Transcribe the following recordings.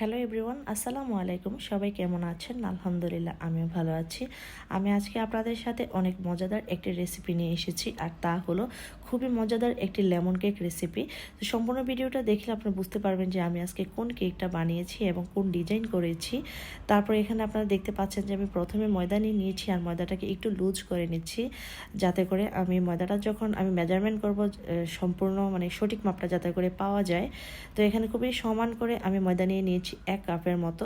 Hello everyone, আসসালামু আলাইকুম। সবাই কেমন আছেন? আলহামদুলিল্লাহ, আমিও ভালো আছি। আমি আজকে আপনাদের সাথে অনেক মজাদার একটি রেসিপি নিয়ে এসেছি, আর তা হলো খুবই মজাদার একটি লেমন কেক রেসিপি তো সম্পূর্ণ ভিডিওটা দেখলে আপনি বুঝতে পারবেন যে আমি আজকে কোন কেকটা বানিয়েছি এবং কোন ডিজাইন করেছি। তারপর এখানে আপনারা দেখতে পাচ্ছেন যে আমি প্রথমে ময়দা নিয়ে নিয়েছি আর ময়দাটাকে একটু লুজ করে নিচ্ছি, যাতে করে আমি ময়দাটা যখন আমি মেজারমেন্ট করব সম্পূর্ণ মানে সঠিক মাপটা যাতে করে পাওয়া যায়। তো এখানে খুবই সমান করে আমি ময়দা নিয়ে নিয়েছি এক কাপের মতো।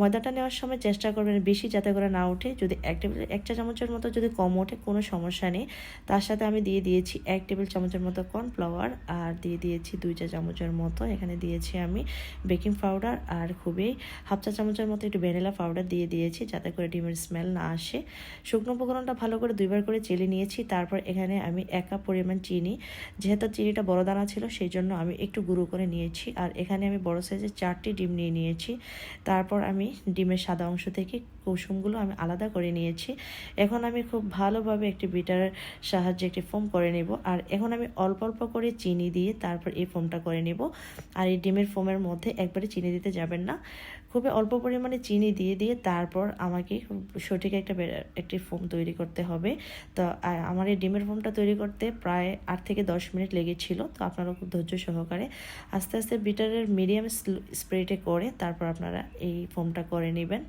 ময়দাটা নেওয়ার সময় চেষ্টা করবেন বেশি যাতে করে না ওঠে। যদি এক টেবিল এক চা চামচের মতো যদি কম ওঠে, কোনো সমস্যা নেই। তার সাথে আমি দিয়ে দিয়েছি এক টেবিল চামচের মতো কর্নফ্লাওয়ার আর দিয়ে দিয়েছি দুই চা চামচের মতো। এখানে দিয়েছি আমি বেকিং পাউডার আর খুবই হাফ চা চামচের মতো একটু ভ্যানিলা পাউডার দিয়ে দিয়েছি যাতে করে ডিমের স্মেল না আসে। শুকনো উপকরণটা ভালো করে দুইবার করে চেলে নিয়েছি। তারপর এখানে আমি এক কাপ পরিমাণ চিনি, যেহেতু চিনিটা বড় দানা ছিল সেই জন্য আমি একটু গুঁড়ো করে নিয়েছি। আর এখানে আমি বড় সাইজের চারটি ডিম নিয়ে নিয়েছি। তারপর আমি ডিমের সাদা অংশ থেকে কুসুমগুলো আমি আলাদা করে নিয়েছি। এখন আমি খুব ভালোভাবে একটি বিটারের সাহায্যে একটি ফোম করে নেব। আর এখন আমি অল্প অল্প করে চিনি দিয়ে তারপর এই ফোমটা করে নেব। আর এই ডিমের ফোমের মধ্যে একবারে চিনি দিতে যাবেন না। খুবই অল্প পরিমাণে চিনি দিয়ে দিয়ে তারপর আমাকে সঠিক একটা একটি ফোম তৈরি করতে হবে। তো আমার এই ডিমের ফোমটা তৈরি করতে প্রায় আট থেকে দশ মিনিট লেগেছিল। তো আপনারা খুব ধৈর্য সহকারে আস্তে আস্তে বিটারের মিডিয়াম স্প্রেটে করে তারপর আপনারা এই ফোমটা করে নেবেন।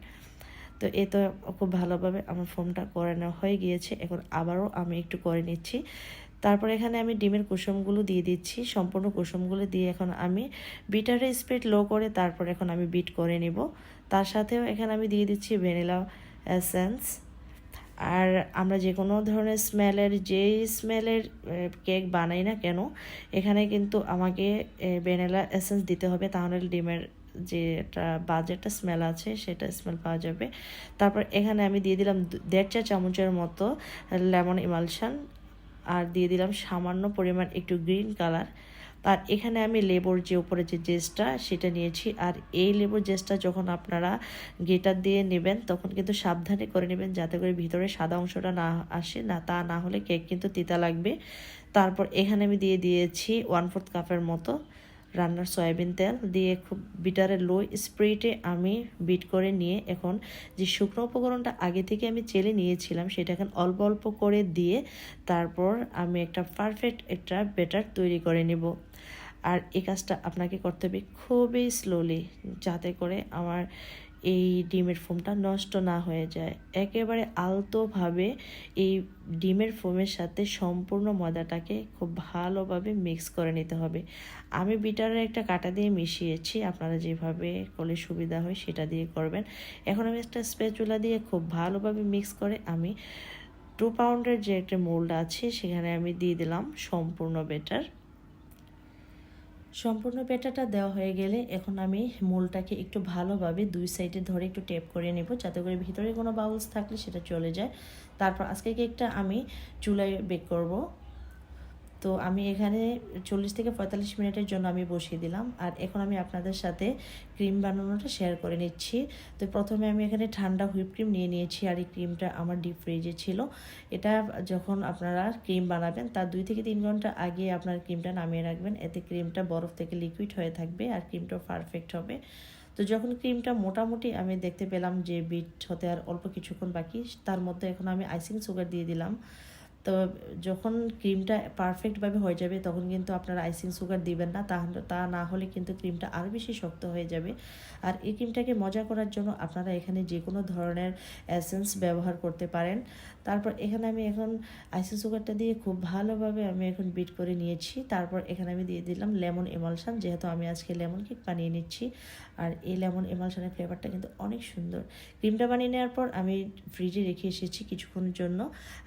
তো এ তো খুব ভালোভাবে আমার ফোমটা করে নেওয়া হয়ে গিয়েছে। এখন আবারও আমি একটু করে নিচ্ছি। তারপর এখানে আমি ডিমের কুসুমগুলো দিয়ে দিচ্ছি। সম্পূর্ণ কুসুমগুলো দিয়ে এখন আমি বিটারের স্পিড লো করে তারপর এখন আমি বিট করে নিব। তার সাথেও এখানে আমি দিয়ে দিচ্ছি ভ্যানিলা এসেন্স। আর আমরা যে কোনো ধরনের স্মেলের যে স্মেলের কেক বানাই না কেন, এখানে কিন্তু আমাকে ভ্যানিলা এসেন্স দিতে হবে। তাহলে ডিমের যে একটা বাজেটা স্মেল আছে, সেটা স্মেল পাওয়া যাবে। তারপর এখানে আমি দিয়ে দিলাম দেড় চা চামচের মতো লেমন ইমালশান আর দিয়ে দিলাম সামান্য পরিমাণ একটু গ্রিন কালার আর এখানে আমি লেবুর যে উপরে যে জেসটা সেটা নিয়েছি। আর এই লেবুর জেসটা যখন আপনারা গেটার দিয়ে নেবেন, তখন কিন্তু সাবধানে করে নেবেন যাতে করে ভিতরে সাদা অংশটা না আসে, না তা না হলে কেক কিন্তু তিতা লাগবে। তারপর এখানে আমি দিয়ে দিয়েছি ওয়ান ফোর্থ কাপের মতো রান্নার সয়াবিন তেল দিয়ে খুব বিটারের লো স্প্রিটে আমি বিট করে নিয়ে এখন যে শুকনো উপকরণটা আগে থেকে আমি চেলে নিয়েছিলাম সেটা এখন অল্প অল্প করে দিয়ে তারপর আমি একটা পারফেক্ট একটা বেটার তৈরি করে নেব। আর এই কাজটা আপনাকে করতে হবে খুবই স্লোলি যাতে করে আমার এই ডিমের ফোমটা নষ্ট না হয়ে যায়। একেবারে আলতোভাবে এই ডিমের ফোমের সাথে সম্পূর্ণ ময়দাটাকে খুব ভালোভাবে মিক্স করে নিতে হবে। আমি বিটারের একটা কাটা দিয়ে মিশিয়েছি, আপনারা যেভাবে করলে সুবিধা হয় সেটা দিয়ে করবেন। এখন আমি একটা স্পেচুলা দিয়ে খুব ভালোভাবে মিক্স করে আমি টু পাউন্ডের যে একটা মোল্ড আছে সেখানে আমি দিয়ে দিলাম সম্পূর্ণ বেটার। সম্পূর্ণ পেটাটা দেওয়া হয়ে গেলে এখন আমি মূলটাকে একটু ভালোভাবে দুই সাইডে ধরে একটু টেপ করে নেব, যাতে করে ভিতরে কোনো বাউলস থাকলে সেটা চলে যায়। তারপর আজকে কেকটা আমি চুলায় বেক করব। তো আমি এখানে চল্লিশ থেকে পঁয়তাল্লিশ মিনিটের জন্য আমি বসিয়ে দিলাম। আর এখন আমি আপনাদের সাথে ক্রিম বানানোটা শেয়ার করে নিচ্ছি। তো প্রথমে আমি এখানে ঠান্ডা হুইপ ক্রিম নিয়ে নিয়েছি আর এই ক্রিমটা আমার ডিপ ফ্রিজে ছিল। এটা যখন আপনারা ক্রিম বানাবেন, তার দুই থেকে তিন ঘণ্টা আগে আপনার ক্রিমটা নামিয়ে রাখবেন। এতে ক্রিমটা বরফ থেকে লিকুইড হয়ে থাকবে আর ক্রিমটাও পারফেক্ট হবে। তো যখন ক্রিমটা মোটামুটি আমি দেখতে পেলাম যে বিট হতে আর অল্প কিছুক্ষণ বাকি, তার মধ্যে এখন আমি আইসিং সুগার দিয়ে দিলাম। তো যখন ক্রিমটা পারফেক্টভাবে হয়ে যাবে, তখন কিন্তু আপনারা আইসিং সুগার দিবেন না। তা না হলে কিন্তু ক্রিমটা আরও বেশি শক্ত হয়ে যাবে। আর এই ক্রিমটাকে মজা করার জন্য আপনারা এখানে যে কোনো ধরনের অ্যাসেন্স ব্যবহার করতে পারেন। তারপর এখানে আমি এখন আইসিং সুগারটা দিয়ে খুব ভালোভাবে আমি এখন বিট করে নিয়েছি। তারপর এখানে আমি দিয়ে দিলাম লেমন এমালশান যেহেতু আমি আজকে লেমন কেক বানিয়ে নিচ্ছি। আর এই লেমন এমালশানের ফ্লেভারটা কিন্তু অনেক সুন্দর। ক্রিমটা বানিয়ে নেওয়ার পর আমি ফ্রিজে রেখে এসেছি কিছুক্ষণের জন্য।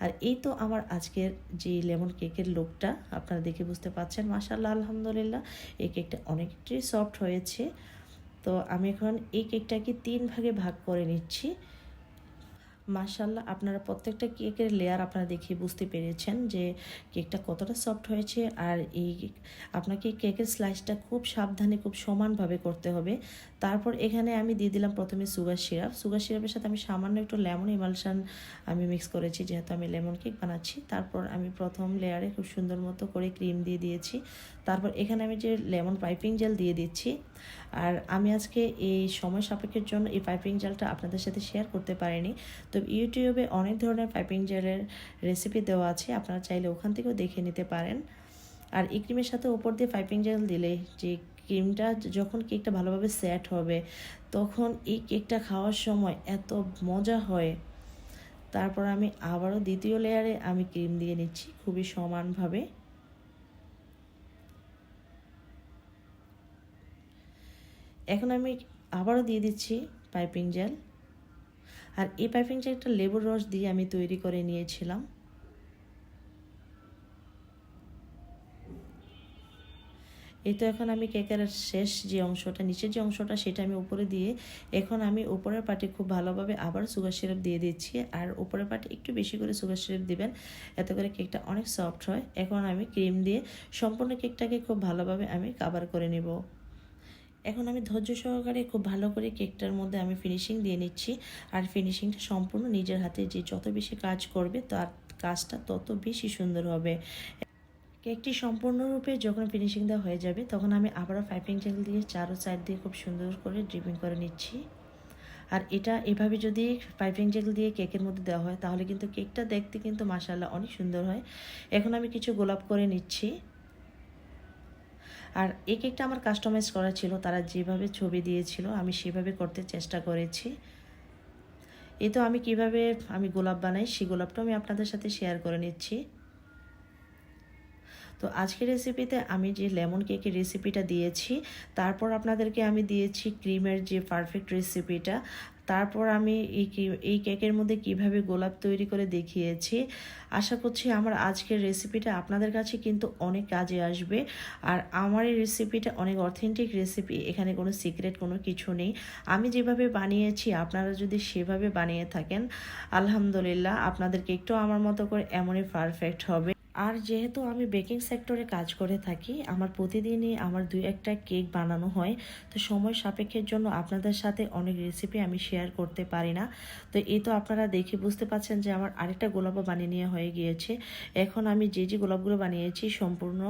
আর এই তো আমার আজকের যে লেমন কেকের লোকটা, আপনারা দেখে বুঝতে পাচ্ছেন মাসাল্লাহ আলহামদুলিল্লাহ, এই কেকটা অনেকটাই সফট হয়েছে। তো আমি এখন এই কেকটাকে তিন ভাগে ভাগ করে নিচ্ছি। মাশাল্লাহ আপনারা প্রত্যেকটা কেকের লেয়ার আপনারা দেখে বুঝতে পেরেছেন যে কেকটা কতটা সফট হয়েছে আর এই আপনাকে কেকের স্লাইসটা খুব সাবধানে, খুব সমানভাবে করতে হবে। তারপর এখানে আমি দিয়ে দিলাম প্রথমে সুগার সিরাপ সুগার সিরাপের সাথে আমি সামান্য একটু লেমন ইমালশান আমি মিক্স করেছি, যেহেতু আমি লেমন কেক বানাচ্ছি। তারপর আমি প্রথম লেয়ারে খুব সুন্দর মতো করে ক্রিম দিয়ে দিয়েছি। তারপর এখানে আমি যে লেমন পাইপিং জেল দিয়ে দিচ্ছি আর আমি আজকে এই সময় সাপেক্ষের জন্য এই পাইপিং জেলটা আপনাদের সাথে শেয়ার করতে পারিনি। তো ইউটিউবে অনেক ধরনের পাইপিং জেলের রেসিপি দেওয়া আছে, আপনারা চাইলে ওখান থেকেও দেখে নিতে পারেন। আর এই ক্রিমের সাথে ওপর দিয়ে পাইপিং জেল দিলে যে ক্রিমটা যখন কেকটা ভালোভাবে সেট হবে, তখন এই কেকটা খাওয়ার সময় এত মজা হয়। তারপর আমি আবারও দ্বিতীয় লেয়ারে আমি ক্রিম দিয়ে নিচ্ছি খুবই সমানভাবে। এখন আমি আবারও দিয়ে দিচ্ছি পাইপিং জেল আর এই পাইপিং জেলটা লেবুর রস দিয়ে আমি তৈরি করে নিয়েছিলাম। এই তো এখন আমি কেকের শেষ যে অংশটা, নিচের যে অংশটা, সেটা আমি উপরে দিয়ে এখন আমি উপরের পাটে খুব ভালোভাবে আবার সুগার সিরাপ দিয়ে দিচ্ছি। আর উপরের পাটে একটু বেশি করে সুগার সিরাপ দিবেন, এতে করে কেকটা অনেক সফট হয়। এখন আমি ক্রিম দিয়ে সম্পূর্ণ কেকটাকে খুব ভালোভাবে আমি কাভার করে নেব। এখন আমি ধৈর্য সহকারে খুব ভালো করে কেকটার মধ্যে আমি ফিনিশিং দিয়ে নিচ্ছি। আর ফিনিশিংটা সম্পূর্ণ নিজের হাতে, যে যত বেশি কাজ করবে, তার কাজটা তত বেশি সুন্দর হবে। কেকটি সম্পূর্ণরূপে যখন ফিনিশিং দেওয়া হয়ে যাবে, তখন আমি আবারও পাইপিং জেল দিয়ে চারো সাইড দিয়ে খুব সুন্দর করে ড্রিপিং করে নিচ্ছি। আর এটা এভাবে যদি পাইপিং জেল দিয়ে কেকের মধ্যে দেওয়া হয়, তাহলে কিন্তু কেকটা দেখতে কিন্তু মাসাল্লাহ অনেক সুন্দর হয়। এখন আমি কিছু গোলাপ করে নিচ্ছি। আর এই কেকটা আমার কাস্টমাইজ করা ছিল, তারা যেভাবে ছবি দিয়েছিল, আমি সেভাবে করতে চেষ্টা করেছি। এই তো আমি কীভাবে আমি গোলাপ বানাই, সেই গোলাপটা আমি আপনাদের সাথে শেয়ার করে নিচ্ছি। তো আজকের রেসিপিতে আমি যে লেমন কেকের রেসিপিটা দিয়েছি, তারপর আপনাদেরকে আমি দিয়েছি ক্রিমের যে পারফেক্ট রেসিপিটা তারপর আমি এই এই কেকের মধ্যে কীভাবে গোলাপ তৈরি করে দেখিয়েছি, আশা করছি আমার আজকের রেসিপিটা আপনাদের কাছে কিন্তু অনেক কাজে আসবে। আর আমার এই রেসিপিটা অনেক অথেন্টিক রেসিপি এখানে কোনো সিক্রেট কোনো কিছু নেই। আমি যেভাবে বানিয়েছি, আপনারা যদি সেভাবে বানিয়ে থাকেন, আলহামদুলিল্লাহ আপনাদের কেকটাও আমার মতো করে এমনই পারফেক্ট হবে। আর যেহেতু আমি বেকিং সেক্টরে কাজ করে থাকি, আমার প্রতিদিনই আমার দুই একটা কেক বানানো হয়। তো সময় সাপেক্ষের জন্য আপনাদের সাথে অনেক রেসিপি আমি শেয়ার করতে পারি না। তো এই তো আপনারা দেখে বুঝতে পাচ্ছেন যে আমার আরেকটা গোলাপও বানিয়ে নেওয়া হয়ে গিয়েছে। এখন আমি যে যে গোলাপগুলো বানিয়েছি, সম্পূর্ণ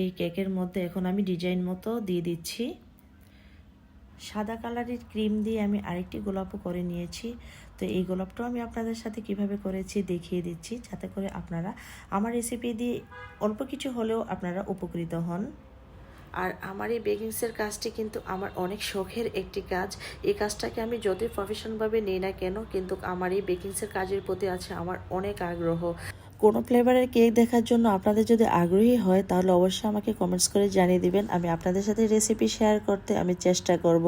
এই কেকের মধ্যে এখন আমি ডিজাইন মতো দিয়ে দিচ্ছি। সাদা কালারের ক্রিম দিয়ে আমি আরেকটি গোলাপও করে নিয়েছি। তো এই গোলাপটাও আমি আপনাদের সাথে কীভাবে করেছি দেখিয়ে দিচ্ছি, যাতে করে আপনারা আমার রেসিপি দিয়ে অল্প কিছু হলেও আপনারা উপকৃত হন। আর আমার এই বেকিংসের কাজটি কিন্তু আমার অনেক শখের একটি কাজ। এই কাজটাকে আমি যতই প্রফেশনভাবে নিই না কেন, কিন্তু আমার এই বেকিংসের কাজের প্রতি আছে আমার অনেক আগ্রহ। কোনো ফ্লেভারের কেক দেখার জন্য আপনাদের যদি আগ্রহী হয়, তাহলে অবশ্যই আমাকে কমেন্টস করে জানিয়ে দিবেন। আমি আপনাদের সাথে রেসিপি শেয়ার করতে আমি চেষ্টা করব।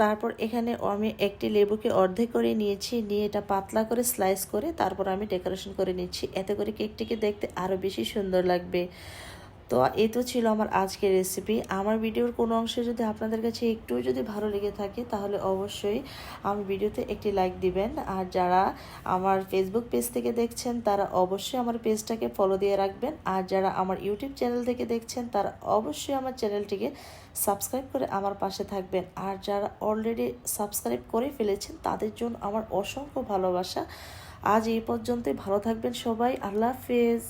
তারপর এখানে আমি একটি লেবুকে অর্ধেক করে নিয়েছি, নিয়ে এটা পাতলা করে স্লাইস করে তারপর আমি ডেকোরেশন করে নিচ্ছি। এতে করে কেকটিকে দেখতে আরও বেশি সুন্দর লাগবে। তো এই তো ছিল আমার আজকের রেসিপি আমার ভিডিওর কোনো অংশে যদি আপনাদের কাছে একটু যদি ভালো লেগে থাকে, তাহলে অবশ্যই আমার ভিডিওতে একটি লাইক দিবেন। আর যারা আমার ফেসবুক পেজ থেকে দেখছেন, তারা অবশ্যই আমার পেজটাকে ফলো দিয়ে রাখবেন। আর যারা আমার ইউটিউব চ্যানেল থেকে দেখছেন, তারা অবশ্যই আমার চ্যানেলটিকে সাবস্ক্রাইব করে আমার পাশে থাকবেন। আর যারা অলরেডি সাবস্ক্রাইব করে ফেলেছেন, তাদের জন্য আমার অসংখ্য ভালোবাসা। আজ এই পর্যন্তই। ভালো থাকবেন সবাই। আল্লাহ হাফেজ।